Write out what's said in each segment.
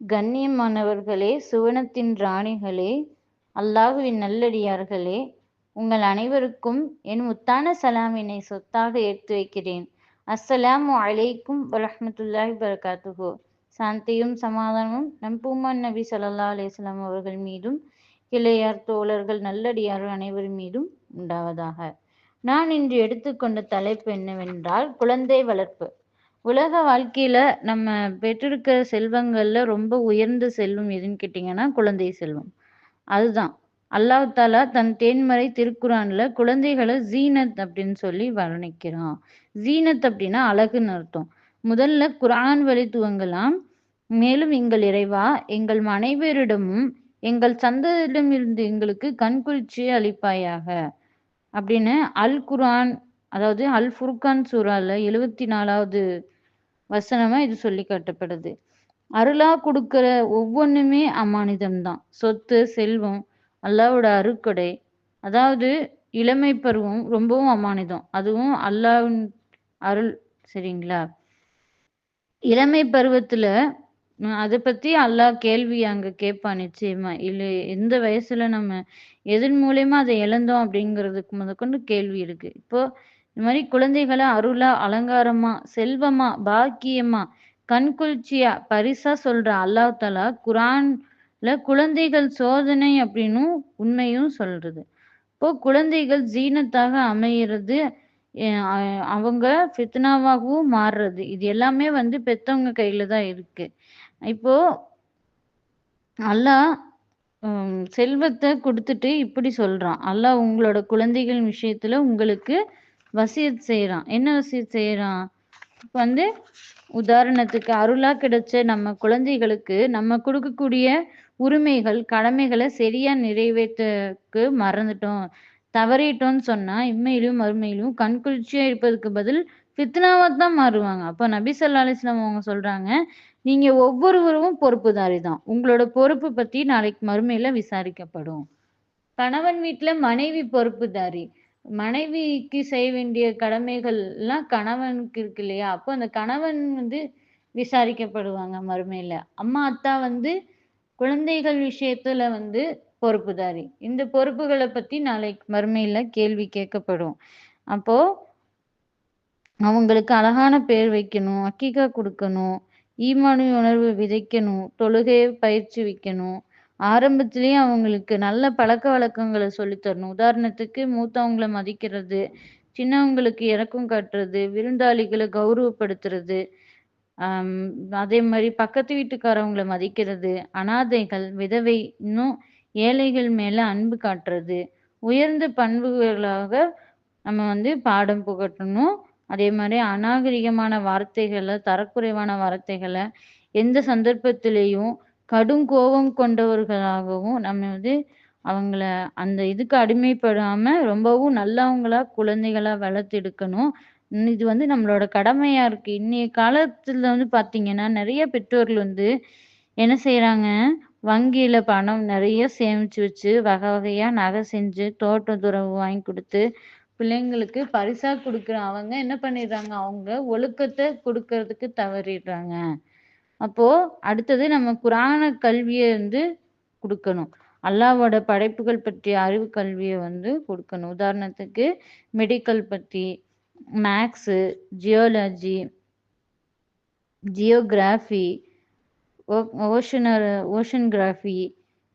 கண்ணியமானவர்களே சுவனத்தின் ராணிகளே அல்லாஹுவின் நல்லடியார்களே உங்கள் அனைவருக்கும் என் முத்தான சலாமினை சொத்தாக எடுத்து வைக்கிறேன். அஸ்ஸலாமு அலைக்கும் வரஹ்மத்துல்லாஹி வரகாத்துஹு சாந்தியும் சமாதானமும் நம் பூமான் நபி சல்லா அலிஸ்லாம் அவர்கள் மீதும் கிளையார் தோழர்கள் நல்லடியார் அனைவர் மீதும் உண்டாவதாக. நான் இன்று எடுத்துக்கொண்ட தலைப்பு என்னவென்றால் குழந்தை வளர்ப்பு. உலக வாழ்க்கையில நம்ம பெற்றிருக்கிற செல்வங்கள்ல ரொம்ப உயர்ந்த செல்வம் எதுன்னு கேட்டிங்கன்னா குழந்தை செல்வம். அதுதான். அல்லாஹ் தாலா தன் தேன்மறை திருக்குறான்ல குழந்தைகளை ஜீனத் அப்படின்னு சொல்லி வர்ணிக்கிறான். ஜீனத் அப்படின்னா அழகுன்னு அர்த்தம். முதல்ல குரான் வழி துவங்கலாம். மேலும் எங்கள் இறைவா எங்கள் மனைவியரிடமும் எங்கள் சந்ததியிடமிருந்து எங்களுக்கு கண்குளிர்ச்சி அளிப்பாயாக அப்படின்னு அல் குரான் அதாவது அல் ஃபுர்கான் சூறால எழுவத்தி நாலாவது வசனமா இது சொல்லி காட்டப்படுது. அருளா கொடுக்கிற ஒவ்வொன்றுமே அமானிதம்தான். சொத்து செல்வம் அல்லாவோட அருக்கொடை. அதாவது இளமை பருவம் ரொம்பவும் அமானிதம். அதுவும் அல்லாவின் அருள் சரிங்களா? இளமை பருவத்துல அதை பத்தி அல்லாஹ் கேள்வி அங்க கேட்பான் நிச்சயமா. இல்ல எந்த வயசுல நம்ம எதன் மூலியமா அதை இழந்தோம் அப்படிங்கிறதுக்கு முதற்கொண்டு கேள்வி இருக்கு. இப்போ இந்த மாதிரி குழந்தைகளை அருளா அலங்காரமா செல்வமா பாக்கியமா கண்குளிர்ச்சியா பரிசா சொல்ற அல்லாஹ் தலா குரான்ல குழந்தைகள் சோதனை அப்படின்னும் உண்மையும் சொல்றது. இப்போ குழந்தைகள் ஜீனத்தாக அமையிறது அஹ் அவங்க ஃபித்னாவாகவும் மாறுறது. இது எல்லாமே வந்து பெத்தவங்க கையில தான் இருக்கு. இப்போ அல்லாஹ் ஹம், செல்வத்தை கொடுத்துட்டு இப்படி சொல்றான். அல்லாஹ் உங்களோட குழந்தைகள் விஷயத்துல உங்களுக்கு வசியத் செய்யறான் என்ன வசியத் செய்யறான் இப்ப வந்து உதாரணத்துக்கு அருளா கிடைச்ச நம்ம குழந்தைகளுக்கு நம்ம கொடுக்கக்கூடிய உரிமைகள் கடமைகளை சரியா நிறைவேற்றக்கு மறந்துட்டோம். தவறிட்டோம்னு சொன்னா இம்மையிலும் மறுமையிலும் கண்குளிர்ச்சியா இருப்பதுக்கு பதில் ஃபித்னாவா தான் மாறுவாங்க. அப்ப நபி ஸல்லல்லாஹு அவங்க சொல்றாங்க நீங்க ஒவ்வொருவரும் பொறுப்புதாரி தான் உங்களோட பொறுப்பு பத்தி நாளைக்கு மறுமையில விசாரிக்கப்படும். கணவன் வீட்டுல மனைவி பொறுப்புதாரி. மனைவிக்கு செய்ய வேண்டிய கடமைகள் எல்லாம் கணவனுக்கு இருக்கு இல்லையா? அப்போ அந்த கணவன் வந்து விசாரிக்கப்படுவாங்க மறுமையில. அம்மா அத்தா வந்து குழந்தைகள் விஷயத்துல வந்து பொறுப்புதாரி. இந்த பொறுப்புகளை பத்தி நாளைக்கு மறுமையில கேள்வி கேட்கப்படும். அப்போ அவங்களுக்கு அழகான பேர் வைக்கணும் அக்கிகா கொடுக்கணும் ஈமானு உணர்வு விதைக்கணும் தொழுகையை பயிற்சி வைக்கணும் ஆரம்பத்திலேயே அவங்களுக்கு நல்ல பழக்க வழக்கங்களை சொல்லித் தரணும். உதாரணத்துக்கு மூத்தவங்களை மதிக்கிறது சின்னவங்களுக்கு இறக்கம் காட்டுறது விருந்தாளிகளை கௌரவப்படுத்துறது அதே மாதிரி பக்கத்து வீட்டுக்காரவங்களை மதிக்கிறது அனாதைகள் விதவை இன்னும் ஏழைகள் மேல அன்பு காட்டுறது உயர்ந்த பண்புகளாக நம்ம வந்து பாடம் புகட்டணும். அதே மாதிரி அநாகரிகமான வார்த்தைகளை தரக்குறைவான வார்த்தைகளை எந்த சந்தர்ப்பத்திலையும் கடும் கோபம் கொண்டவர்களாகவும் நம்ம வந்து அவங்கள அந்த இதுக்கு அடிமைப்படாம ரொம்பவும் நல்லவங்களா குழந்தைகளா வளர்த்தெடுக்கணும் எடுக்கணும். இது வந்து நம்மளோட கடமையா இருக்கு. இன்னைய காலத்துல வந்து பாத்தீங்கன்னா நிறைய பெற்றோர்கள் வந்து என்ன செய்யறாங்க வங்கியில பணம் நிறைய சேமிச்சு வச்சு வகை வகையா நகை செஞ்சு தோட்ட துறவு வாங்கி கொடுத்து பிள்ளைங்களுக்கு பரிசா கொடுக்குற அவங்க என்ன பண்ணிடுறாங்க? அவங்க ஒழுக்கத்தை கொடுக்கறதுக்கு தவறிடுறாங்க. அப்போ அடுத்தது நம்ம குரான கல்வியை வந்து கொடுக்கணும். அல்லாவோட படைப்புகள் பற்றிய அறிவு கல்வியை வந்து கொடுக்கணும். உதாரணத்துக்கு மெடிக்கல் பற்றி maths geology geography ஓஷனர் oceanography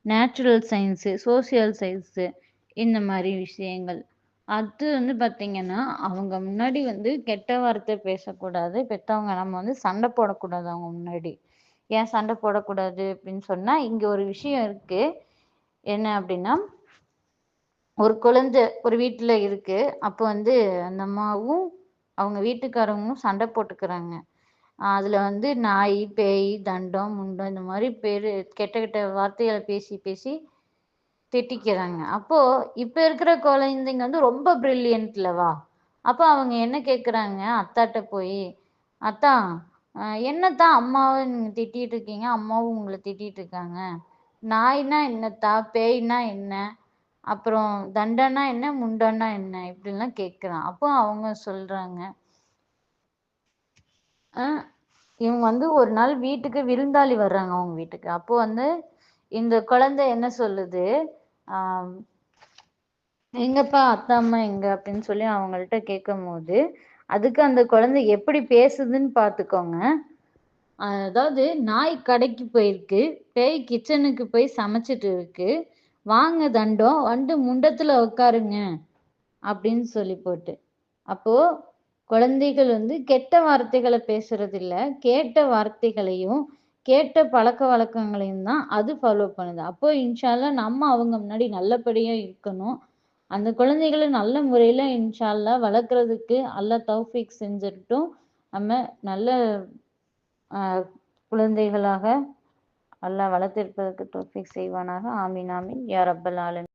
natural science social science இந்த மாதிரி விஷயங்கள். அது வந்து பாத்தீங்கன்னா, அவங்க முன்னாடி வந்து கெட்ட வார்த்தை பேசக்கூடாது. பெற்றவங்க நம்ம வந்து சண்டை போடக்கூடாது அவங்க முன்னாடி. ஏன் சண்டை போடக்கூடாது அப்படின்னு சொன்னா இங்க ஒரு விஷயம் இருக்கு. என்ன அப்படின்னா ஒரு குழந்தை ஒரு வீட்டுல இருக்கு. அப்போ வந்து அந்த அம்மாவும் அவங்க வீட்டுக்காரவங்களும் சண்டை போட்டுக்கிறாங்க. ஆஹ் அதுல வந்து நாய் பேய் தண்டம் முண்டம் இந்த மாதிரி பேரு கெட்ட கெட்ட வார்த்தைகளை பேசி பேசி திட்டிக்கிறாங்க. அப்போ இப்ப இருக்கிற குழந்தைங்க வந்து ரொம்ப பிரில்லியன்ட்லவா அப்போ அவங்க என்ன கேட்குறாங்க அத்தாட்ட போய் அத்தா என்னத்தான் அம்மாவை நீங்கள் திட்டிட்டு இருக்கீங்க? அம்மாவும் உங்களை திட்டிகிட்டு இருக்காங்க. நாய்னா என்னத்தா? பேய்னா என்ன? அப்புறம் தண்டனா என்ன? முண்டன்னா என்ன? இப்படிலாம் கேட்குறான் அப்போ அவங்க சொல்கிறாங்க இவங்க வந்து ஒரு நாள் வீட்டுக்கு விருந்தாளி வர்றாங்க அவங்க வீட்டுக்கு. அப்போ வந்து இந்த குழந்தை என்ன சொல்லுது? எங்கப்பா அத்தா அம்மா எங்க அப்படின்னு சொல்லி அவங்கள்ட்ட கேட்கும் போது அதுக்கு அந்த குழந்தை எப்படி பேசுதுன்னு பார்த்துக்கோங்க அதாவது நாய் கடைக்கு போயிருக்கு பேய் கிச்சனுக்கு போய் சமைச்சிட்டு இருக்கு. வாங்க தண்டம் வந்து முண்டத்துல உட்காருங்க அப்படின்னு சொல்லி போட்டு. அப்போ குழந்தைகள் வந்து கெட்ட வார்த்தைகளை பேசுறது இல்ல கேட்ட வார்த்தைகளையும் கேட்ட பழக்க வழக்கங்களையும் தான் அது ஃபாலோ பண்ணுது. அப்போ இன்ஷால்லா நம்ம அவங்க முன்னாடி நல்லபடியா இருக்கணும். அந்த குழந்தைகளை நல்ல முறையில இன்ஷால்லா வளர்க்குறதுக்கு அல்ல தௌஃபிக் செஞ்சுட்டும் நம்ம நல்ல குழந்தைகளாக அல்லாஹ் வளர்த்திருப்பதற்கு தௌஃபிக் செய்வானாக. ஆமீன் ஆமீன். யார் அப்பல் ஆலமீன்.